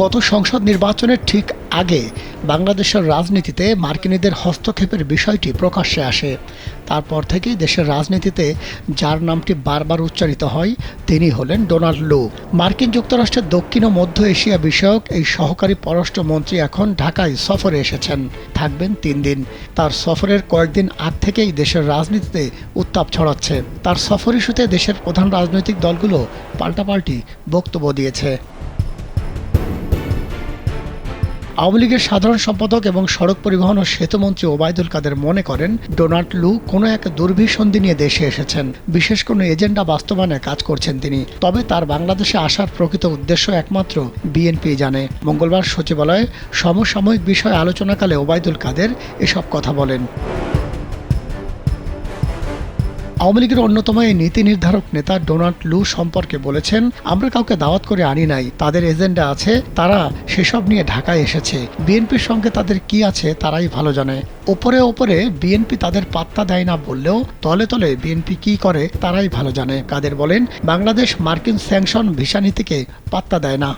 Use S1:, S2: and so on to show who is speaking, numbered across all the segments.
S1: গত সংসদ নির্বাচনের ঠিক আগে বাংলাদেশের রাজনীতিতে মার্কিনীদের হস্তক্ষেপের বিষয়টি প্রকাশ্যে আসে তারপর থেকেই দেশের রাজনীতিতে যার নামটি বারবার উচ্চারিত হয় তিনি হলেন ডোনাল্ড লু মার্কিন যুক্তরাষ্ট্রের দক্ষিণ ও মধ্য এশিয়া বিষয়ক এই সহকারী পররাষ্ট্রমন্ত্রী এখন ঢাকায় সফরে এসেছেন থাকবেন তিন দিন তার সফরের কয়েকদিন আগ থেকেই দেশের রাজনীতিতে উত্তাপ ছড়াচ্ছে তার সফর ইস্যুতে দেশের প্রধান রাজনৈতিক দলগুলো পাল্টাপাল্টি বক্তব্য দিয়েছে আওয়ামী লীগের সাধারণ সম্পাদক এবং সড়ক পরিবহন ও সেতুমন্ত্রী ওবায়দুল কাদের মনে করেন ডোনাল্ড লু কোনো এক দুর্ভিসন্ধি নিয়ে দেশে এসেছেন বিশেষ কোনো এজেন্ডা বাস্তবায়নে কাজ করছেন তিনি তবে তার বাংলাদেশে আসার প্রকৃত উদ্দেশ্য একমাত্র বিএনপি জানে মঙ্গলবার সচিবালয়ে সমসাময়িক বিষয়ে আলোচনাকালে ওবায়দুল কাদের এসব কথা বলেন আওয়ামী লীগের অন্যতম এই নীতি নির্ধারক নেতা ডোনাল্ড লু সম্পর্কে বলেছেন আমরা কাউকে দাওয়াত করে আনি নাই তাদের এজেন্ডা আছে তারা সেসব নিয়ে ঢাকায় এসেছে বিএনপির সঙ্গে তাদের কি আছে তারাই ভালো জানে ওপরে ওপরে বিএনপি তাদের পাত্তা দেয় না বললেও তলে তলে বিএনপি কি করে তারাই ভালো জানে কাদের বলেন বাংলাদেশ মার্কিন স্যাংশন ভিসা নীতিকে পাত্তা দেয় না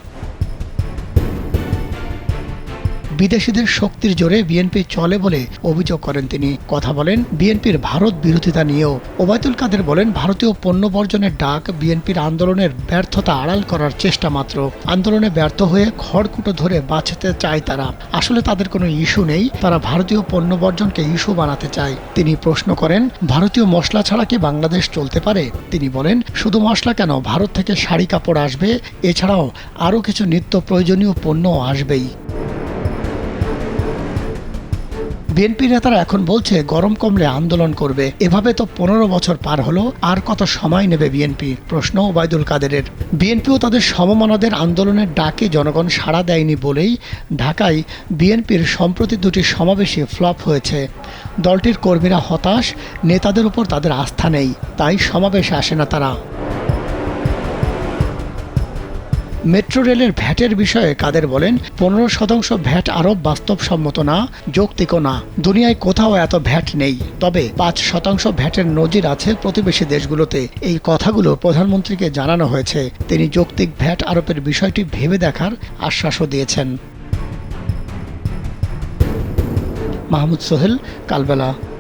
S1: বিদেশিদের শক্তির জোরে বিএনপি চলে বলে অভিযোগ করেন তিনি কথা বলেন বিএনপির ভারত বিরোধিতা নিয়েও ওবায়দুল কাদের বলেন ভারতীয় পণ্য বর্জনের ডাক বিএনপির আন্দোলনের ব্যর্থতা আড়াল করার চেষ্টা মাত্র আন্দোলনে ব্যর্থ হয়ে খড়কুটো ধরে বাঁচতে চায় তারা আসলে তাদের কোনো ইস্যু নেই তারা ভারতীয় পণ্য বর্জনকে ইস্যু বানাতে চায় তিনি প্রশ্ন করেন ভারতীয় মশলা ছাড়া কি বাংলাদেশ চলতে পারে তিনি বলেন শুধু মশলা কেন ভারত থেকে শাড়ি কাপড় আসবে এছাড়াও আরও কিছু নিত্য প্রয়োজনীয় পণ্য আসবেই বিএনপি নেতারা এখন বলছে গরম কমলে আন্দোলন করবে এভাবে তো পনেরো বছর পার হলো আর কত সময় নেবে বিএনপি প্রশ্ন ওবায়দুল কাদেরের বিএনপিও তাদের সমমানদের আন্দোলনের ডাকে জনগণ সাড়া দেয়নি বলেই ঢাকায় বিএনপির সম্প্রতি দুটি সমাবেশে ফ্লপ হয়েছে দলটির কর্মীরা হতাশ নেতাদের উপর তাদের আস্থা নেই তাই সমাবেশে আসে না তারা মেট্রো রেলের ভ্যাটের বিষয়ে কাদের বলেন পনেরো শতাংশ ভ্যাট আরোপ বাস্তবসম্মত না যৌক্তিকও না দুনিয়ায় কোথাও এত ভ্যাট নেই তবে পাঁচ শতাংশ ভ্যাটের নজির আছে প্রতিবেশী দেশগুলোতে এই কথাগুলো প্রধানমন্ত্রীকে জানানো হয়েছে তিনি যৌক্তিক ভ্যাট আরোপের বিষয়টি ভেবে দেখার আশ্বাসও দিয়েছেন মাহমুদ সোহেল কালবেলা